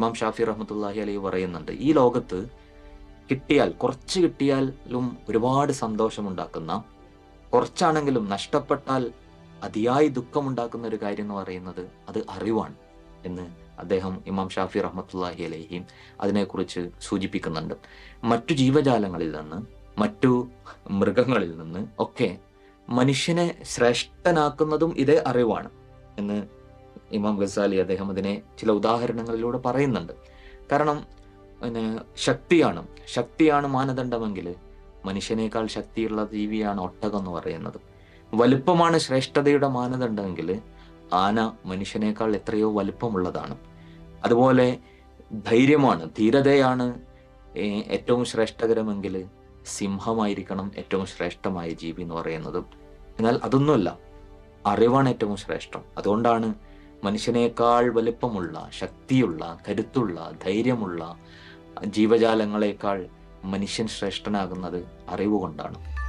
ഇമാം ഷാഫി റഹ്മത്തുല്ലാഹി അലൈഹി പറയുന്നുണ്ട് ഈ ലോകത്ത് കിട്ടിയാൽ കുറച്ച് കിട്ടിയാലും ഒരുപാട് സന്തോഷമുണ്ടാക്കുന്ന കുറച്ചാണെങ്കിലും നഷ്ടപ്പെട്ടാൽ അതിയായി ദുഃഖമുണ്ടാക്കുന്ന ഒരു കാര്യം എന്ന് പറയുന്നത് അത് അറിവാണ് എന്ന് അദ്ദേഹം ഇമാം ഷാഫി റഹ്മത്തുല്ലാഹി അലൈഹിയും അതിനെക്കുറിച്ച് സൂചിപ്പിക്കുന്നുണ്ട്. മറ്റു ജീവജാലങ്ങളിൽ നിന്ന് മറ്റു മൃഗങ്ങളിൽ നിന്ന് ഒക്കെ മനുഷ്യനെ ശ്രേഷ്ഠനാക്കുന്നതും ഇതേ അറിവാണ് എന്ന് ഇമാം ഗസാലി അദ്ദേഹം അതിനെ ചില ഉദാഹരണങ്ങളിലൂടെ പറയുന്നുണ്ട്. കാരണം പിന്നെ ശക്തിയാണ്. ശക്തിയാണ് മാനദണ്ഡമെങ്കിൽ മനുഷ്യനേക്കാൾ ശക്തിയുള്ള ജീവിയാണ് ഒട്ടകം എന്ന് പറയുന്നത്. വലുപ്പമാണ് ശ്രേഷ്ഠതയുടെ മാനദണ്ഡമെങ്കിൽ ആന മനുഷ്യനേക്കാൾ എത്രയോ വലുപ്പമുള്ളതാണ്. അതുപോലെ ധൈര്യമാണ് ധീരതയാണ് ഏറ്റവും ശ്രേഷ്ഠകരമെങ്കിൽ സിംഹമായിരിക്കണം ഏറ്റവും ശ്രേഷ്ഠമായ ജീവി എന്ന് പറയുന്നത്. എന്നാൽ അതൊന്നുമല്ല. അറിവാണ് ഏറ്റവും ശ്രേഷ്ഠം. അതുകൊണ്ടാണ് മനുഷ്യനേക്കാൾ വലുപ്പമുള്ള ശക്തിയുള്ള കരുത്തുള്ള ധൈര്യമുള്ള ജീവജാലങ്ങളെക്കാൾ മനുഷ്യൻ ശ്രേഷ്ഠനാകുന്നത് അറിവ് കൊണ്ടാണ്